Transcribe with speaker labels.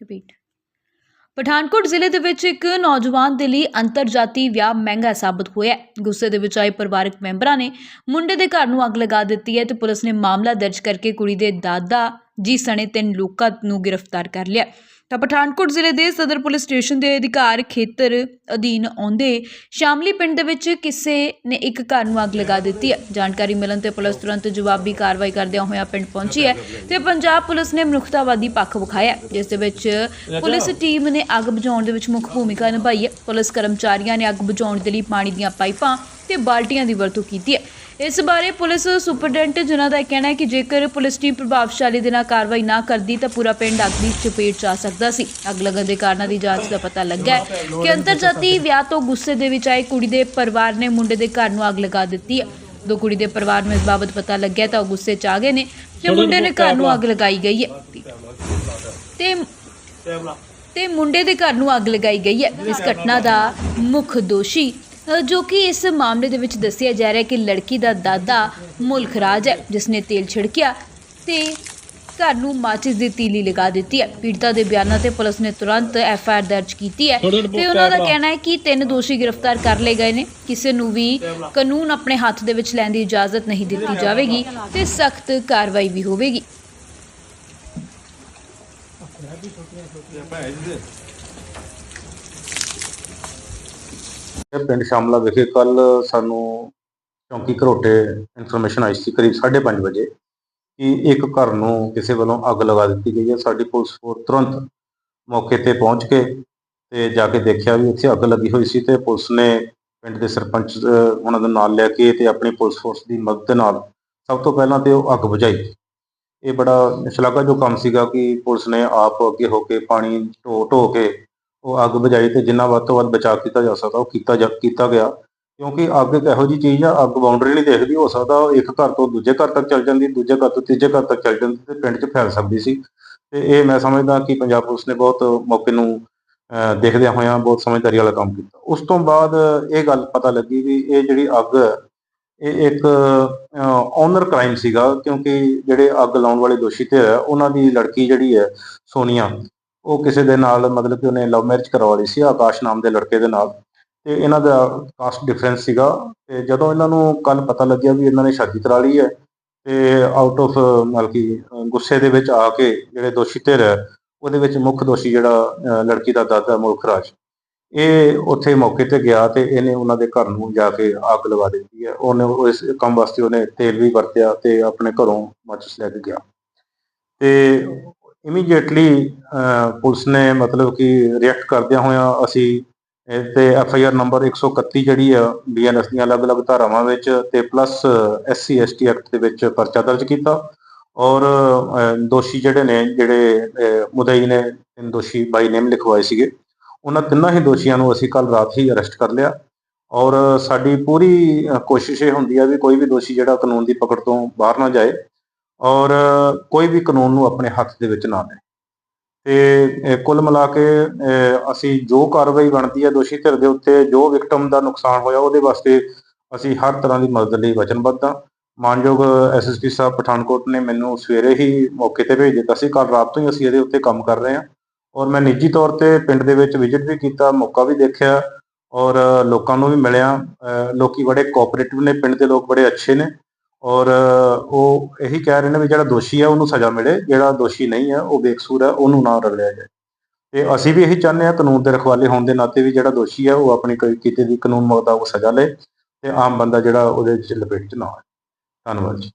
Speaker 1: Repeat Pathankot ਜ਼ਿਲ੍ਹੇ ਦੇ ਵਿੱਚ ਇੱਕ ਨੌਜਵਾਨ ਦੇ ਲਈ ਅੰਤਰਜਾਤੀ ਵਿਆਹ ਮਹਿੰਗਾ ਸਾਬਤ ਹੋਇਆ ਹੈ। ਗੁੱਸੇ ਦੇ ਵਿੱਚ ਆਏ ਪਰਿਵਾਰਕ ਮੈਂਬਰਾਂ ਨੇ ਮੁੰਡੇ ਦੇ ਘਰ ਨੂੰ ਅੱਗ ਲਗਾ ਦਿੱਤੀ ਹੈ ਤੇ ਪੁਲਿਸ ਨੇ ਮਾਮਲਾ ਦਰਜ ਕਰਕੇ ਕੁੜੀ ਦੇ ਦਾਦਾ ਜੀ ਸਣੇ ਤਿੰਨ ਲੋਕਾਂ ਨੂੰ ਗ੍ਰਿਫਤਾਰ ਕਰ ਲਿਆ। ਤਾਂ ਪਠਾਨਕੋਟ ਜ਼ਿਲ੍ਹੇ ਦੇ ਸਦਰ ਪੁਲਿਸ ਸਟੇਸ਼ਨ ਦੇ ਅਧਿਕਾਰ ਖੇਤਰ ਅਧੀਨ ਆਉਂਦੇ ਸ਼ਾਮਲੀ ਪਿੰਡ ਦੇ ਵਿੱਚ ਕਿਸੇ ਨੇ ਇੱਕ ਘਰ ਨੂੰ ਅੱਗ ਲਗਾ ਦਿੱਤੀ ਹੈ। ਜਾਣਕਾਰੀ ਮਿਲਣ ਤੇ ਪੁਲਿਸ ਤੁਰੰਤ ਜਵਾਬੀ ਕਾਰਵਾਈ ਕਰਦਿਆਂ ਹੋਇਆਂ ਪਿੰਡ ਪਹੁੰਚੀ ਹੈ ਤੇ ਪੰਜਾਬ ਪੁਲਿਸ ਨੇ ਮਨੁੱਖਤਾਵਾਦੀ ਪੱਖ ਵਿਖਾਇਆ ਜਿਸ ਦੇ ਵਿੱਚ ਪੁਲਿਸ ਟੀਮ ਨੇ ਅੱਗ ਬੁਝਾਉਣ ਦੇ ਵਿੱਚ ਮੁੱਖ ਭੂਮਿਕਾ ਨਿਭਾਈ ਹੈ। ਪੁਲਿਸ ਕਰਮਚਾਰੀਆਂ ਨੇ ਅੱਗ ਬੁਝਾਉਣ ਦੇ ਲਈ ਪਾਣੀ ਦੀਆਂ ਪਾਈਪਾਂ ਤੇ ਬਾਲਟੀਆਂ ਦੀ ਵਰਤੋਂ ਕੀਤੀ ਹੈ। ਇਸ ਬਾਰੇ ਪੁਲਿਸ ਸੁਪਰਡੈਂਟ ਜਿਨ੍ਹਾਂ ਦਾ ਕਹਿਣਾ ਹੈ ਕਿ ਜੇਕਰ ਪੁਲਿਸ ਟੀਮ ਪ੍ਰਭਾਵਸ਼ਾਲੀ ਦੇ ਨਾਲ ਕਾਰਵਾਈ ਨਾ ਕਰਦੀ ਤਾਂ ਪੂਰਾ ਪਿੰਡ ਅੱਗ ਦੀ ਚਪੇਟ 'ਚ ਆ ਸਕਦਾ ਸੀ। ਅੱਗ ਲੱਗਣ ਦੇ ਕਾਰਨਾਂ ਦੀ ਜਾਂਚ ਦਾ ਪਤਾ ਲੱਗਾ ਹੈ ਕਿ ਅੰਤਰਜਾਤੀ ਵਿਆਹ ਤੋਂ ਗੁੱਸੇ ਦੇ ਵਿੱਚ ਆਏ ਕੁੜੀ ਦੇ ਪਰਿਵਾਰ ਨੇ ਮੁੰਡੇ ਦੇ ਘਰ ਨੂੰ ਅੱਗ ਲਗਾ ਦਿੱਤੀ ਹੈ। ਦੋ ਕੁੜੀ ਦੇ ਪਰਿਵਾਰ ਨੂੰ ਇਸ ਬਾਬਤ ਪਤਾ ਲੱਗਿਆ ਤਾਂ ਉਹ ਗੁੱਸੇ 'ਚ ਆ ਗਏ ਨੇ ਕਿ ਮੁੰਡੇ ਨੇ ਘਰ ਨੂੰ ਅੱਗ ਲਗਾਈ ਗਈ ਹੈ। ਤੇ ਤੇ ਮੁੰਡੇ ਦੇ ਘਰ ਨੂੰ ਅੱਗ ਲਗਾਈ ਗਈ ਹੈ। ਇਸ ਘਟਨਾ ਦਾ ਮੁੱਖ ਦੋਸ਼ੀ ਜੋ ਕਿ ਇਸ ਮਾਮਲੇ ਦੇ ਵਿੱਚ ਦੱਸਿਆ ਜਾ ਰਿਹਾ ਹੈ ਕਿ ਲੜਕੀ ਦਾ ਦਾਦਾ ਰਾਜ ਹੈ ਜਿਸ ਨੇ ਤੇਲ ਛਿੜਕਿਆ ਤੇ ਘਰ ਨੂੰ ਮਾਚਿਸ ਦੀ ਤੀਲੀ ਲਗਾ ਦਿੱਤੀ ਹੈ। ਪੀੜਤਾ ਦੇ ਬਿਆਨਾਂ ਤੇ ਪੁਲਿਸ ਨੇ ਤੁਰੰਤ ਐਫ ਆਈ ਆਰ ਦਰਜ ਕੀਤੀ ਹੈ। ਤੇ ਉਹਨਾਂ ਦਾ ਕਹਿਣਾ ਹੈ ਕਿ ਤਿੰਨ ਦੋਸ਼ੀ ਗ੍ਰਿਫਤਾਰ ਕਰ ਲਏ ਗਏ ਨੇ। ਕਿਸੇ ਨੂੰ ਵੀ ਕਾਨੂੰਨ ਆਪਣੇ ਹੱਥ ਦੇ ਵਿੱਚ ਲੈਣ ਦੀ ਇਜਾਜ਼ਤ ਨਹੀਂ ਦਿੱਤੀ ਜਾਵੇਗੀ ਤੇ ਸਖਤ ਕਾਰਵਾਈ ਵੀ ਹੋਵੇਗੀ
Speaker 2: ਇਹ ਪਿੰਡ ਸ਼ਾਮਲਾ ਵਿਖੇ ਕੱਲ ਸਾਨੂੰ ਚੌਂਕੀ ਘਰੋਟੇ ਇਨਫੋਰਮੇਸ਼ਨ ਆਈ ਸੀ ਕਰੀਬ 5:30 ਵਜੇ ਕਿ ਇੱਕ ਘਰ ਨੂੰ ਕਿਸੇ ਵੱਲੋਂ ਅੱਗ ਲਗਾ ਦਿੱਤੀ ਗਈ ਹੈ। ਸਾਡੀ ਪੁਲਿਸ ਫੋਰਸ ਤੁਰੰਤ ਮੌਕੇ ਤੇ ਪਹੁੰਚ ਕੇ ਤੇ ਜਾ ਕੇ ਦੇਖਿਆ ਵੀ ਉੱਥੇ ਅੱਗ ਲੱਗੀ ਹੋਈ ਸੀ ਤੇ ਪੁਲਿਸ ਨੇ ਪਿੰਡ ਦੇ ਸਰਪੰਚ ਉਹਨਾਂ ਦਾ ਨਾਲ ਲੈ ਕੇ ਤੇ ਆਪਣੀ ਪੁਲਿਸ ਫੋਰਸ ਦੀ ਮਦਦ ਨਾਲ ਸਭ ਤੋਂ ਪਹਿਲਾਂ ਤੇ ਉਹ ਅੱਗ ਬੁਝਾਈ। ਇਹ ਬੜਾ ਸ਼ਲਾਘਾਯੋਗ ਕੰਮ ਸੀਗਾ ਕਿ ਪੁਲਿਸ ਨੇ ਆਪ ਅੱਗੇ ਹੋ ਕੇ ਪਾਣੀ ਢੋ ਢੋ ਕੇ ਉਹ ਅੱਗ ਬੁਝਾਈ ਤੇ ਜਿੰਨਾ ਵੱਧ ਤੋਂ ਵੱਧ ਬਚਾਅ ਕੀਤਾ ਜਾ ਸਕਦਾ ਉਹ ਕੀਤਾ ਜਾ ਕੀਤਾ ਗਿਆ। ਕਿਉਂਕਿ ਅੱਗ ਇੱਕ ਇਹੋ ਜਿਹੀ ਚੀਜ਼ ਆ ਅੱਗ ਬਾਉਂਡਰੀ ਨਹੀਂ ਦੇਖਦੀ ਹੋ ਸਕਦਾ ਉਹ ਇੱਕ ਘਰ ਤੋਂ ਦੂਜੇ ਘਰ ਤੱਕ ਚੱਲ ਜਾਂਦੀ ਦੂਜੇ ਘਰ ਤੋਂ ਤੀਜੇ ਘਰ ਤੱਕ ਚੱਲ ਜਾਂਦੀ ਤੇ ਪਿੰਡ 'ਚ ਫੈਲ ਸਕਦੀ ਸੀ। ਤੇ ਇਹ ਮੈਂ ਸਮਝਦਾ ਕਿ ਪੰਜਾਬ ਪੁਲਿਸ ਨੇ ਬਹੁਤ ਮੌਕੇ ਨੂੰ ਦੇਖਦਿਆਂ ਹੋਇਆਂ ਬਹੁਤ ਸਮਝਦਾਰੀ ਵਾਲਾ ਕੰਮ ਕੀਤਾ। ਉਸ ਤੋਂ ਬਾਅਦ ਇਹ ਗੱਲ ਪਤਾ ਲੱਗੀ ਵੀ ਇਹ ਜਿਹੜੀ ਅੱਗ ਹੈ, ਇਹ ਇੱਕ ਓਨਰ ਕ੍ਰਾਈਮ ਸੀਗਾ ਕਿਉਂਕਿ ਜਿਹੜੇ ਅੱਗ ਲਾਉਣ ਵਾਲੇ ਦੋਸ਼ੀ ਤੇ ਹੈ ਉਹਨਾਂ ਦੀ ਲੜਕੀ ਜਿਹੜੀ ਹੈ ਸੋਨੀਆ ਉਹ ਕਿਸੇ ਦੇ ਨਾਲ ਮਤਲਬ ਕਿ ਉਹਨੇ ਲਵ ਮੈਰਿਜ ਕਰਵਾ ਲਈ ਸੀ, ਆਕਾਸ਼ ਨਾਮ ਦੇ ਲੜਕੇ ਦੇ ਨਾਲ। ਤੇ ਇਹਨਾਂ ਦਾ ਕਾਸਟ ਡਿਫਰੈਂਸ ਸੀਗਾ। ਤੇ ਜਦੋਂ ਇਹਨਾਂ ਨੂੰ ਕੱਲ ਪਤਾ ਲੱਗਿਆ ਵੀ ਇਹਨਾਂ ਨੇ ਸ਼ਾਦੀ ਕਰਾ ਲਈ ਹੈ, ਤੇ ਆਊਟ ਆਫ ਮਤਲਬ ਕਿ, ਗੁੱਸੇ ਦੇ ਵਿੱਚ ਆ ਕੇ ਜਿਹੜੇ ਦੋਸ਼ੀ ਧਿਰ ਹੈ, ਉਹਦੇ ਵਿੱਚ ਮੁੱਖ ਦੋਸ਼ੀ ਜਿਹੜਾ ਲੜਕੀ ਦਾ ਦਾਦਾ ਮੁਲਖ ਰਾਜ। ਇਹ ਉੱਥੇ ਮੌਕੇ ਤੇ ਗਿਆ ਤੇ ਇਹਨੇ ਉਹਨਾਂ ਦੇ ਘਰ ਨੂੰ ਜਾ ਕੇ ਅੱਗ ਲਵਾ ਦਿੱਤੀ ਹੈ। ਉਹਨੇ ਇਸ ਕੰਮ ਵਾਸਤੇ ਉਹਨੇ ਤੇਲ ਵੀ ਵਰਤਿਆ ਤੇ ਆਪਣੇ ਘਰੋਂ ਮਾਚਿਸ ਲੈ ਕੇ ਗਿਆ। ਤੇ ਇਮੀਡੀਏਟਲੀ ਪੁਲਿਸ ਨੇ ਮਤਲਬ ਕਿ ਰਿਐਕਟ ਕਰਦਿਆਂ ਹੋਇਆਂ ਅਸੀਂ ਇਹ ਤੇ ਐਫ ਆਈ ਆਰ ਨੰਬਰ 131 ਜਿਹੜੀ ਆ ਬੀਐਨਐਸ ਦੀਆਂ ਅਲੱਗ-ਅਲੱਗ ਧਾਰਾਵਾਂ ਵਿੱਚ ਤੇ ਪਲੱਸ ਐਸਸੀ ਐਸਟੀ ਐਕਟ ਦੇ ਵਿੱਚ ਪਰਚਾ ਦਰਜ ਕੀਤਾ ਔਰ ਦੋਸ਼ੀ ਜਿਹੜੇ ਨੇ, ਜਿਹੜੇ ਮੁਦਈ ਨੇ ਤਿੰਨ ਦੋਸ਼ੀ ਬਾਈ ਨੇਮ ਲਿਖਵਾਏ ਸੀਗੇ, ਉਹਨਾਂ ਤਿੰਨਾਂ ਹੀ ਦੋਸ਼ੀਆਂ ਨੂੰ ਅਸੀਂ ਕੱਲ ਰਾਤ ਹੀ ਅਰੈਸਟ ਕਰ ਲਿਆ ਔਰ ਸਾਡੀ ਪੂਰੀ ਕੋਸ਼ਿਸ਼ ਇਹ ਹੁੰਦੀ ਆ ਵੀ ਕੋਈ ਵੀ ਦੋਸ਼ੀ ਜਿਹੜਾ ਕਾਨੂੰਨ ਦੀ ਪਕੜ ਤੋਂ ਬਾਹਰ ਨਾ ਜਾਏ ਔਰ ਕੋਈ ਵੀ ਕਾਨੂੰਨ ਨੂੰ ਆਪਣੇ ਹੱਥ ਦੇ ਵਿੱਚ ਨਾ ਲੈ ਤੇ ਕੁੱਲ ਮਿਲਾ ਕੇ ਅਸੀਂ ਜੋ ਕਾਰਵਾਈ ਬਣਦੀ ਹੈ ਦੋਸ਼ੀ ਧਿਰ ਦੇ ਉੱਤੇ ਜੋ ਵਿਕਟਮ ਦਾ ਨੁਕਸਾਨ ਹੋਇਆ ਉਹਦੇ ਵਾਸਤੇ ਅਸੀਂ ਹਰ ਤਰ੍ਹਾਂ ਦੀ ਮਦਦ ਲਈ ਵਚਨਬੱਧ ਹਾਂ। ਮਾਨਯੋਗ ਐਸਐਸਪੀ ਸਾਹਿਬ ਪਠਾਨਕੋਟ ਨੇ ਮੈਨੂੰ ਸਵੇਰੇ ਹੀ ਮੌਕੇ ਤੇ ਭੇਜ ਦਿੱਤਾ ਸੀ ਕੱਲ ਰਾਤ ਤੋਂ ਹੀ ਅਸੀਂ ਇਹਦੇ ਉੱਤੇ ਕੰਮ ਕਰ ਰਹੇ ਹਾਂ। ਔਰ ਮੈਂ ਨਿੱਜੀ ਤੌਰ ਤੇ ਪਿੰਡ ਦੇ ਵਿੱਚ ਵਿਜ਼ਿਟ ਵੀ ਕੀਤਾ ਮੌਕਾ ਵੀ ਦੇਖਿਆ ਔਰ ਲੋਕਾਂ ਨੂੰ ਵੀ ਮਿਲਿਆ। ਅਹ, ਲੋਕੀ ਬੜੇ ਕੋਆਪਰੇਟਿਵ ਨੇ ਪਿੰਡ ਦੇ ਲੋਕ ਬੜੇ ਅੱਛੇ ਨੇ। ਔਰ ਉਹ ਇਹੀ ਕਹਿ ਰਹੇ ਨੇ ਵੀ ਜਿਹੜਾ ਦੋਸ਼ੀ ਹੈ ਉਹਨੂੰ ਸਜ਼ਾ ਮਿਲੇ। ਜਿਹੜਾ ਦੋਸ਼ੀ ਨਹੀਂ ਹੈ ਉਹ ਬੇਕਸੂਰ ਹੈ ਉਹਨੂੰ ਨਾ ਰਲਿਆ ਜਾਏ। ਤੇ ਅਸੀਂ ਵੀ ਇਹੀ ਚਾਹੁੰਦੇ ਹਾਂ, ਕਾਨੂੰਨ ਦੇ ਰਖਵਾਲੇ ਹੋਣ ਦੇ ਨਾਤੇ ਵੀ ਜਿਹੜਾ ਦੋਸ਼ੀ ਹੈ ਉਹ ਆਪਣੀ ਕੋਈ ਕਿਤੇ ਦੀ ਕਾਨੂੰਨ ਮੁਤਾਬਕ ਸਜ਼ਾ ਲਏ ਤੇ ਆਮ ਬੰਦਾ ਜਿਹੜਾ ਉਹਦੇ 'ਚ ਲਪੇਟ ਚ ਨਾ ਆਏ। ਧੰਨਵਾਦ ਜੀ।